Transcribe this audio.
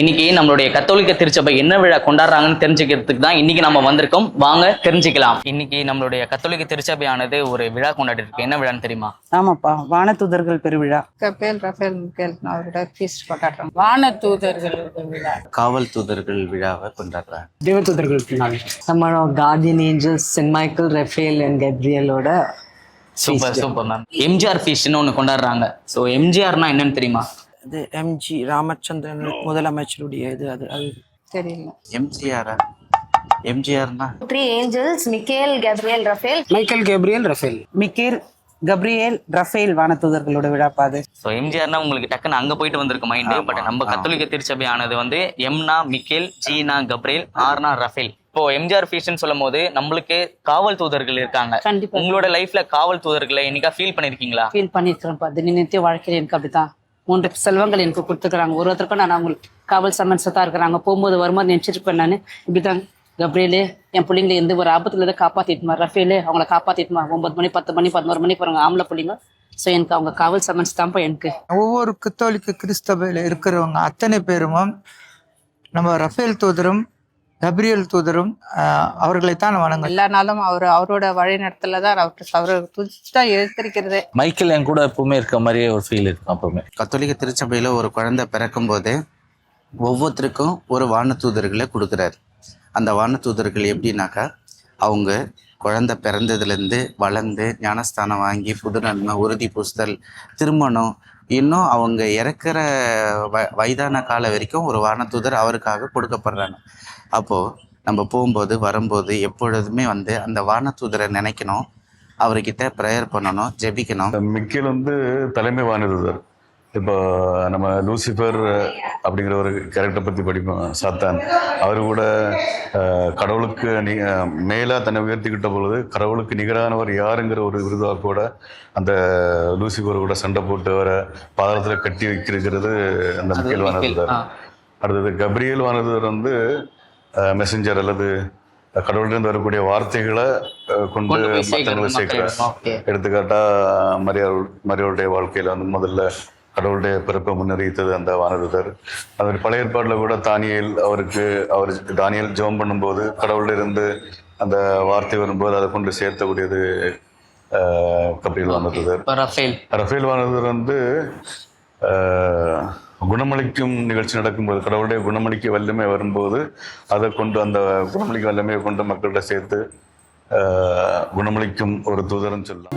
இன்னைக்கு நம்மளுடைய கத்தோலிக்க திருச்சபை என்ன விழா கொண்டாடுறாங்கன்னு தெரிஞ்சுக்கிறதுக்கு தான் இன்னைக்கு நம்ம வந்திருக்கோம். வாங்க தெரிஞ்சுக்கலாம். இன்னைக்கு நம்மளுடைய கத்தோலிக்க திருச்சபையானது ஒரு விழா கொண்டாடி இருக்கு என்ன விழான்னு தெரியுமா? ஆமாப்பா வானத்துதர்கள் பெருவிழா. Gabriel Raphael Michael. அவரோட ஃபீஸ்ட் கொண்டாடுறோம் வான தூதர்களுக்கு விழா காவல் தூதர்கள் விழாவை கொண்டாடுறாங்க. தேவதூதர்கள் நம்மளோட guardian angels Saint Michael Raphael and கப்ரியலோட super super ma'am MGR ஃபீஸ்ட்னு ஒன்று கொண்டாடுறாங்க. ஸோ எம்ஜிஆர்னா என்னன்னு தெரியுமா? அது எம்ஜி ராமச்சந்திரன் முதலமைச்சருடைய இது அது அது. தெரியல. எம்ஜிஆரா எம்ஜிஆர்னா three angels Michael Gabriel Raphael. Michael Gabriel Raphael. Michael Gabriel Raphael வானத்துதர்களோட விழாப்பா அது. ஸோ எம்ஜிஆர்னா உங்களுக்கு டக்குன்னு அங்கே போயிட்டு வந்திருக்கு மைண்டு பட் நம்ம கத்தோலிக்க திருச்சபையானது வந்து எம்னா மிக்கேல் ஜீனா கப்ரேல் ஆர்னா ரஃபேல். இப்போ எம்ஜிஆர் ஃபீஸ்ட்னு சொல்லும் போது நம்மளுக்கு காவல் தூதர்கள் இருக்காங்க. கண்டிப்பா. உங்களோட லைஃப்ல காவல் தூதர்களை என்னைக்கா ஃபீல் பண்ணிருக்கீங்களா? ஃபீல் பண்ணியிருக்கிறேன்ப்பா தினநித்திய வாழ்க்கையில் எனக்கு அப்படித்தான். மூன்று செல்வங்கள் எனக்கு கொடுத்துருக்குறாங்க. ஒரு ஒருத்தருக்கும் நான் அவங்களுக்கு காவல் சமன்ஸாக தான் இருக்கிறாங்க. போகும்போது வரும்போது நினச்சிருப்பேன் நான் இப்படிதான் கப்ரியலே என் பிள்ளைங்களை எந்த ஒரு ஆபத்துல இருந்து காப்பாத்திட்டுமா ரஃபேலே அவங்கள காப்பாத்திட்டுமா ஒன்பது மணி பத்து மணி பதினோரு மணி போறாங்க ஆம்பளை பிள்ளைங்க. ஸோ எனக்கு அவங்க காவல் சமன்ஸ் தான்ப்பா எனக்கு. ஒவ்வொரு கத்தோலிக்க கிறிஸ்தவையில் இருக்கிறவங்க அத்தனை பேரும் நம்ம ரஃபேல் தூதரும் கப்ரியல் தூதரும் அவர்களைத்தான் வணங்க எல்லா நாளும் அவர் அவரோட வழி நடத்தல தான் அவர் அவரை துதிச்சுட்டா எழுத்திருக்கிறதே மைக்கேல் என் கூட எப்பவுமே இருக்க மாதிரியே ஒரு ஃபீல் இருக்கும் அப்பவுமே. கத்தோலிக்க திருச்சபையில ஒரு குழந்தை பிறக்கும் போதே ஒவ்வொருத்தருக்கும் ஒரு வானதூதர்களை கொடுக்குறாரு. அந்த வானதூதர்கள் எப்படின்னாக்கா அவங்க குழந்தை பிறந்ததுலேருந்து வளர்ந்து ஞானஸ்தானம் வாங்கி புது நன்மை உறுதி பூசுதல் திருமணம் இன்னும் அவங்க இறக்குற வ வயதான காலம் வரைக்கும் ஒரு வானதூதர் அவருக்காக கொடுக்கப்படுறாங்க. அப்போது நம்ம போகும்போது வரும்போது எப்பொழுதுமே வந்து அந்த வானதூதரை நினைக்கணும். அவர்கிட்ட ப்ரேயர் பண்ணணும் ஜெபிக்கணும். மிக்கேல் வந்து தலைமை வானதூதர். இப்போ நம்ம லூசிஃபர் அப்படிங்கிற ஒரு கேரக்டரை பற்றி படிப்போம் சாத்தான் அவர் கூட கடவுளுக்கு நி மேலாக தன்னை உயர்த்திக்கிட்ட பொழுது கடவுளுக்கு நிகரானவர் யாருங்கிற ஒரு விருதாக கூட அந்த லூசிஃபர் கூட சண்டை போட்டு வர பாதத்தில் கட்டி வைக்கிறது அந்த மிக்கேல். வானதுதர். அடுத்தது கப்ரியல் வானதுதர் வந்து மெசஞ்சர் அல்லது கடவுளிலிருந்து வரக்கூடிய வார்த்தைகளை கொண்டு மற்றவங்களை சேர்க்கிறார். எடுத்துக்காட்டா மரியாள் மரியாளுடைய வாழ்க்கையில வந்து முதல்ல கடவுளுடைய பிறப்பை முன்னறிவித்தது அந்த வானதுதர். அது பழைய ஏற்பாட்டில் கூட தானியேல் அவருக்கு அவர் தானியேல் ஜெபம் பண்ணும்போது இருந்து அந்த வார்த்தை வரும்போது அதை கொண்டு சேர்த்தக்கூடியது கபிரியல் வானதுதர். ரஃபேல். ரஃபேல் வானதுதர் வந்து குணமளிக்கும் நிகழ்ச்சி நடக்கும்போது கடவுளுடைய குணமளிக்க வல்லமை வரும்போது அதை கொண்டு அந்த குணமளிக்க வல்லமையை கொண்டு மக்கள்கிட்ட சேர்த்து குணமளிக்கும் ஒரு தூதர்னு சொல்லலாம்.